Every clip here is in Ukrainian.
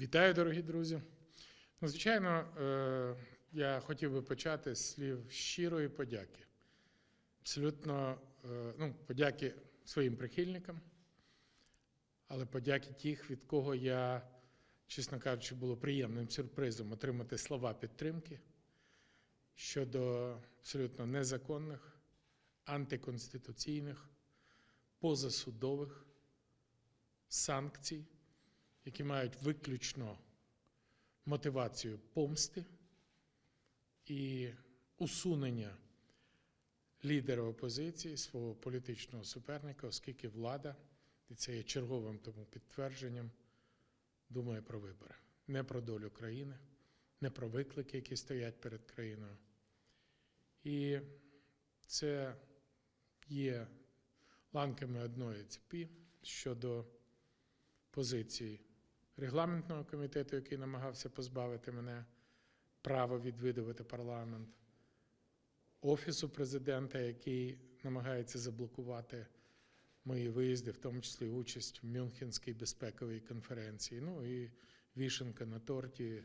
Вітаю, дорогі друзі. Ну, звичайно, е, я хотів би почати з слів щирої подяки. Абсолютно е, ну, подяки своїм прихильникам, але подяки тих, від кого я, чесно кажучи, було приємним сюрпризом отримати слова підтримки щодо абсолютно незаконних, антиконституційних, позасудових санкцій які мають виключно мотивацію помсти і усунення лідера опозиції, свого політичного суперника, оскільки влада, і це є черговим тому підтвердженням, думає про вибори, не про долю країни, не про виклики, які стоять перед країною. І це є ланками одної цепі щодо позиції регламентного комітету, який намагався позбавити мене права відвідувати парламент, Офісу президента, який намагається заблокувати мої виїзди, в тому числі участь в Мюнхенській безпековій конференції. Ну і вішенка на торті,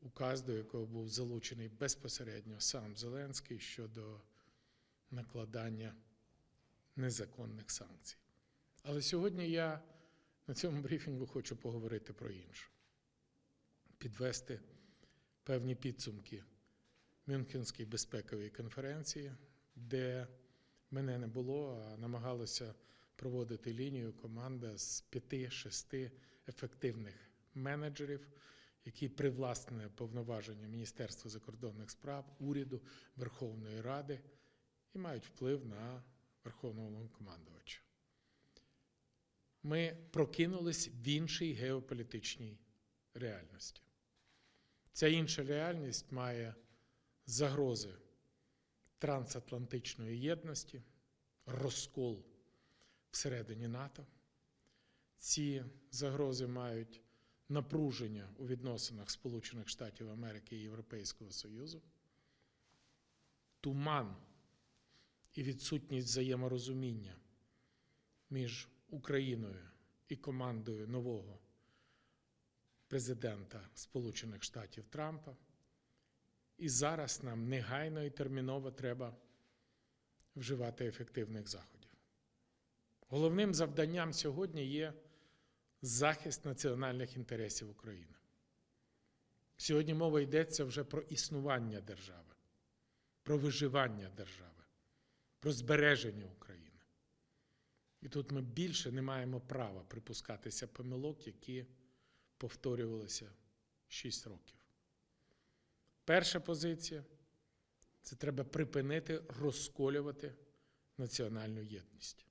указ, до якого був залучений безпосередньо сам Зеленський щодо накладання незаконних санкцій. Але сьогодні я на цьому брифінгу хочу поговорити про інше, підвести певні підсумки Мюнхенської безпекової конференції, де мене не було, а намагалася проводити лінію команда з п'яти-шести ефективних менеджерів, які привласнені повноваження Міністерства закордонних справ, уряду, Верховної Ради і мають вплив на Верховного Головнокомандувача ми прокинулись в іншій геополітичній реальності. Ця інша реальність має загрози трансатлантичної єдності, розкол всередині НАТО. Ці загрози мають напруження у відносинах Сполучених Штатів Америки і Європейського Союзу, туман і відсутність взаєморозуміння між Україною і командою нового президента Сполучених Штатів Трампа. І зараз нам негайно і терміново треба вживати ефективних заходів. Головним завданням сьогодні є захист національних інтересів України. Сьогодні мова йдеться вже про існування держави, про виживання держави, про збереження України. І тут ми більше не маємо права припускатися помилок, які повторювалися 6 років. Перша позиція це треба припинити розколювати національну єдність.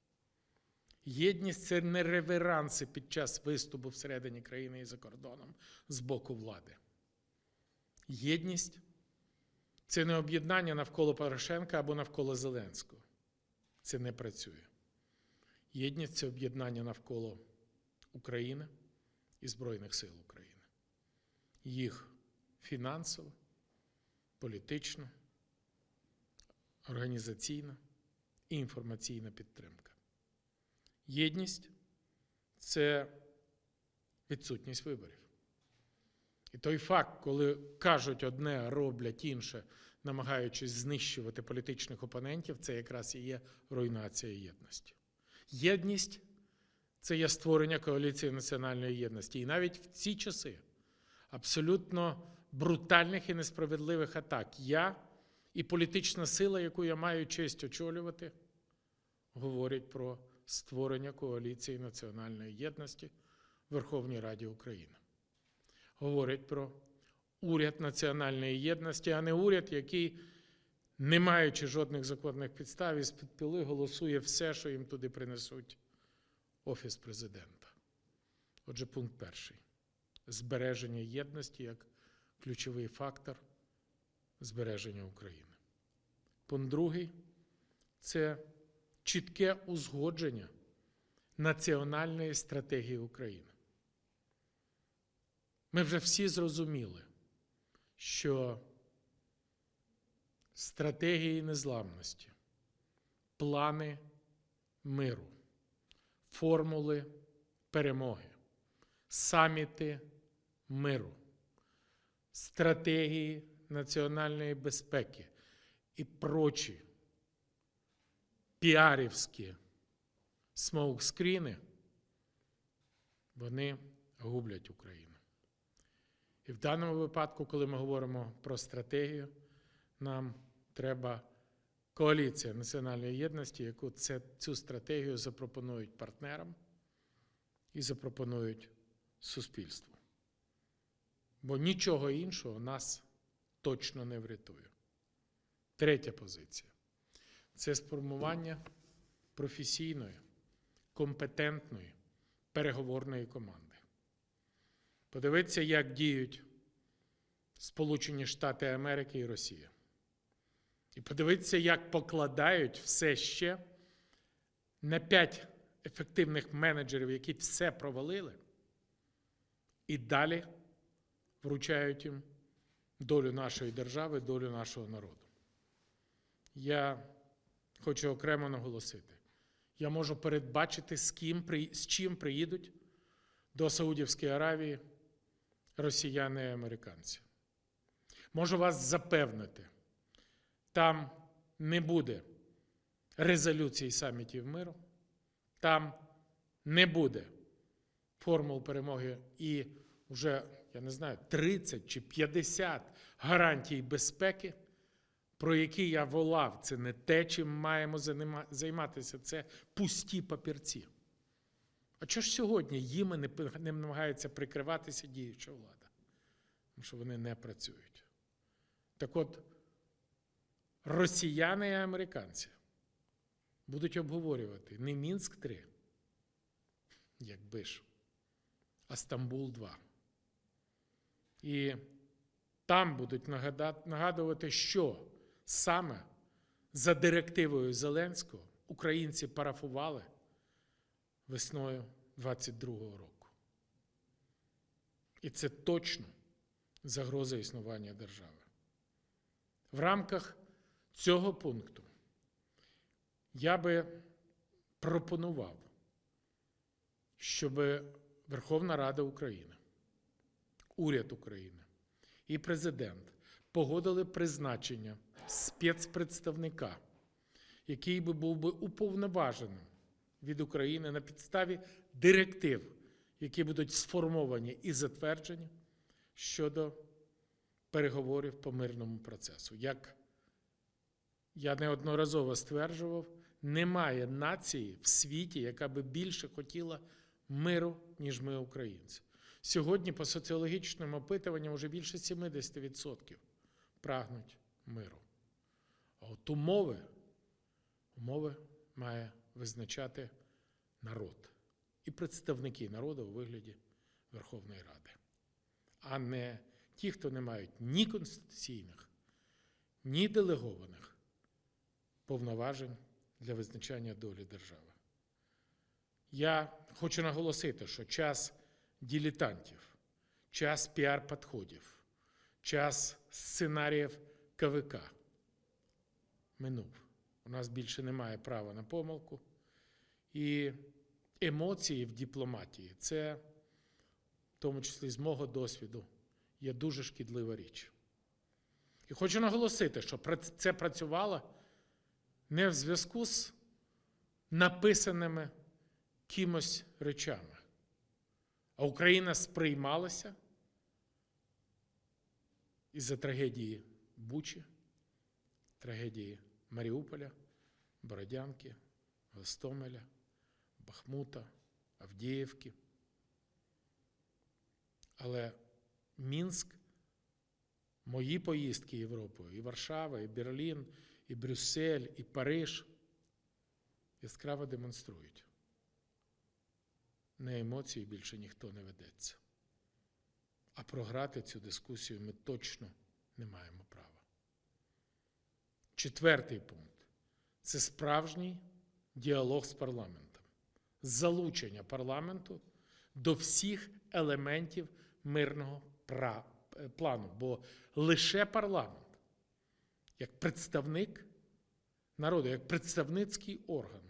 Єдність це не реверанси під час виступу всередині країни і за кордоном з боку влади. Єдність це не об'єднання навколо Порошенка або навколо Зеленського. Це не працює. Єдність це об'єднання навколо України і Збройних сил України, їх фінансова, політична, організаційна і інформаційна підтримка. Єдність це відсутність виборів. І той факт, коли кажуть одне, роблять інше, намагаючись знищувати політичних опонентів, це якраз і є руйнація єдності. Єдність це є створення коаліції національної єдності. І навіть в ці часи абсолютно брутальних і несправедливих атак я і політична сила, яку я маю честь очолювати, говорять про створення коаліції національної єдності в Верховній Раді України. Говорять про уряд національної єдності, а не уряд, який не маючи жодних законних підстав, із під піли голосує все, що їм туди принесуть Офіс президента. Отже, пункт перший. Збереження єдності як ключовий фактор збереження України. Пункт другий це чітке узгодження національної стратегії України. Ми вже всі зрозуміли, що стратегії незламності, плани миру, формули перемоги, саміти миру, стратегії національної безпеки і прочі піарівські смоукскріни, вони гублять Україну. І в даному випадку, коли ми говоримо про стратегію, нам треба коаліція національної єдності, яку це, цю стратегію запропонують партнерам і запропонують суспільству. Бо нічого іншого нас точно не врятує. Третя позиція це сформування професійної, компетентної переговорної команди. Подивитися, як діють Сполучені Штати Америки і Росія. І подивитися, як покладають все ще на п'ять ефективних менеджерів, які все провалили, і далі вручають їм долю нашої держави, долю нашого народу. Я хочу окремо наголосити: я можу передбачити, з ким, з чим приїдуть до Саудівської Аравії росіяни і американці. Можу вас запевнити, там не буде резолюцій самітів миру, там не буде формул перемоги і вже, я не знаю, 30 чи 50 гарантій безпеки, про які я волав. Це не те, чим маємо займатися, це пусті папірці. А чого ж сьогодні їми не, намагається прикриватися діюча влада? Тому що вони не працюють. Так от, росіяни і американці будуть обговорювати не Мінськ 3, якби ж, а Стамбул 2. І там будуть нагадувати, що саме за директивою Зеленського українці парафували весною 22-го року. І це точно загроза існування держави. В рамках цього пункту я би пропонував, щоб Верховна Рада України, уряд України і президент погодили призначення спецпредставника, який би був би уповноваженим від України на підставі директив, які будуть сформовані і затверджені щодо переговорів по мирному процесу. Як я неодноразово стверджував, немає нації в світі, яка би більше хотіла миру, ніж ми, українці. Сьогодні, по соціологічним опитуванням, вже більше 70% прагнуть миру. А от умови, умови має визначати народ і представники народу у вигляді Верховної Ради, а не ті, хто не мають ні конституційних, ні делегованих повноважень для визначання долі держави. Я хочу наголосити, що час дилетантів, час піар-підходів, час сценаріїв КВК минув. У нас більше немає права на помилку. І емоції в дипломатії це, в тому числі з мого досвіду, є дуже шкідлива річ. І хочу наголосити, що це працювало не в зв'язку з написаними кимось речами, а Україна сприймалася із-за трагедії Бучі, трагедії Маріуполя, Бородянки, Гостомеля, Бахмута, Авдіївки. Але Мінськ, мої поїздки Європою, і Варшава, і Берлін, і Брюссель, і Париж яскраво демонструють. На емоції більше ніхто не ведеться. А програти цю дискусію ми точно не маємо права. Четвертий пункт це справжній діалог з парламентом, залучення парламенту до всіх елементів мирного е, плану. Бо лише парламент, як представник народу, як представницький орган,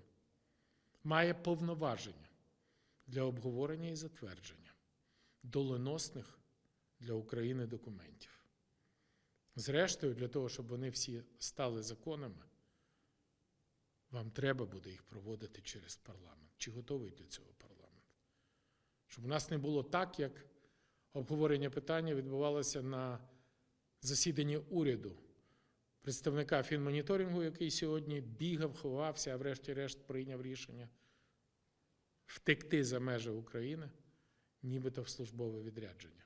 має повноваження для обговорення і затвердження доленосних для України документів. Зрештою, для того, щоб вони всі стали законами, вам треба буде їх проводити через парламент. Чи готовий для цього парламент? Щоб у нас не було так, як обговорення питання відбувалося на засіданні уряду представника фінмоніторингу, який сьогодні бігав, ховався, а врешті-решт прийняв рішення втекти за межі України, нібито в службове відрядження.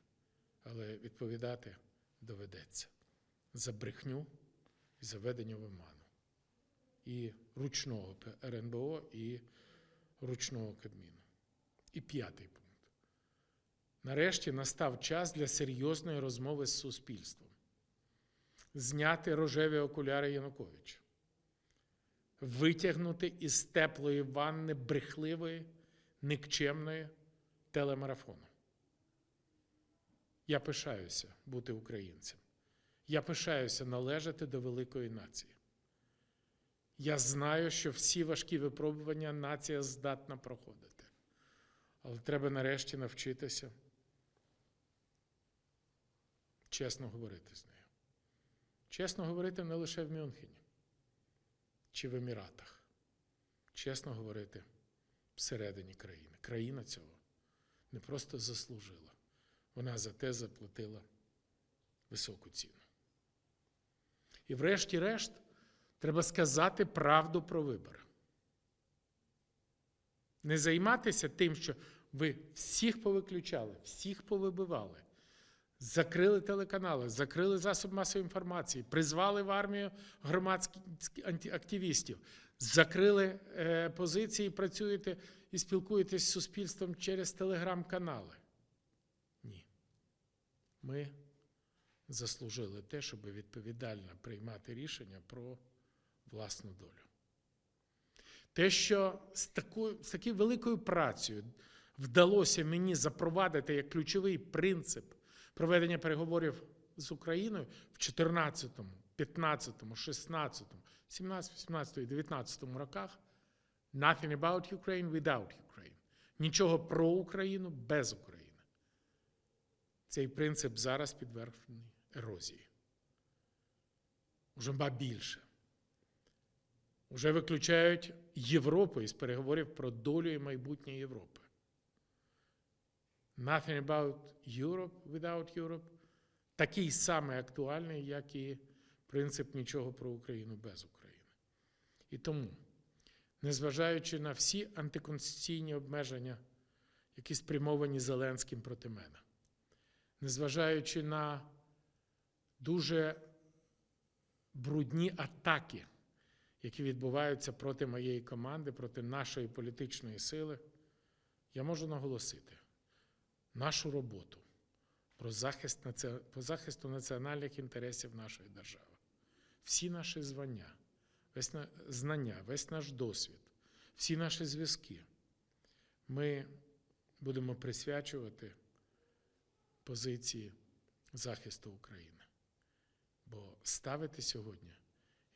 Але відповідати доведеться за брехню і за ведення в оману. І ручного РНБО, і ручного Кабміну. І п'ятий пункт. Нарешті настав час для серйозної розмови з суспільством. Зняти рожеві окуляри Януковича, витягнути із теплої ванни брехливої, никчемної телемарафону. Я пишаюся бути українцем. Я пишаюся належати до великої нації. Я знаю, що всі важкі випробування нація здатна проходити. Але треба нарешті навчитися чесно говорити з нею. Чесно говорити не лише в Мюнхені чи в Еміратах. Чесно говорити всередині країни. Країна цього не просто заслужила, вона за те заплатила високу ціну. І врешті-решт, треба сказати правду про вибори. Не займатися тим, що ви всіх повиключали, всіх повибивали, закрили телеканали, закрили засоби масової інформації, призвали в армію громадських активістів, закрили е, позиції, працюєте і спілкуєтесь з суспільством через телеграм-канали. Ні. Ми заслужили те, щоб відповідально приймати рішення про власну долю. Те, що з такою, з такою великою працею вдалося мені запровадити як ключовий принцип проведення переговорів з Україною в 14, 15, 16, 17, 18 і 19 роках Nothing about Ukraine without Ukraine. Нічого про Україну без України. Цей принцип зараз підвержений ерозії. Уже ба більше. Уже виключають Європу із переговорів про долю і майбутнє Європи. Nothing about Europe without Europe такий самий актуальний, як і принцип нічого про Україну без України. І тому, незважаючи на всі антиконституційні обмеження, які спрямовані Зеленським проти мене, незважаючи на дуже брудні атаки, які відбуваються проти моєї команди, проти нашої політичної сили, я можу наголосити нашу роботу про захист, по захисту національних інтересів нашої держави. Всі наші звання, весь на, знання, весь наш досвід, всі наші зв'язки ми будемо присвячувати позиції захисту України. Бо ставити сьогодні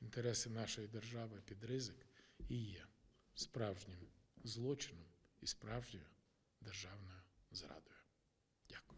інтереси нашої держави під ризик і є справжнім злочином і справжньою державною зрадою. Дякую.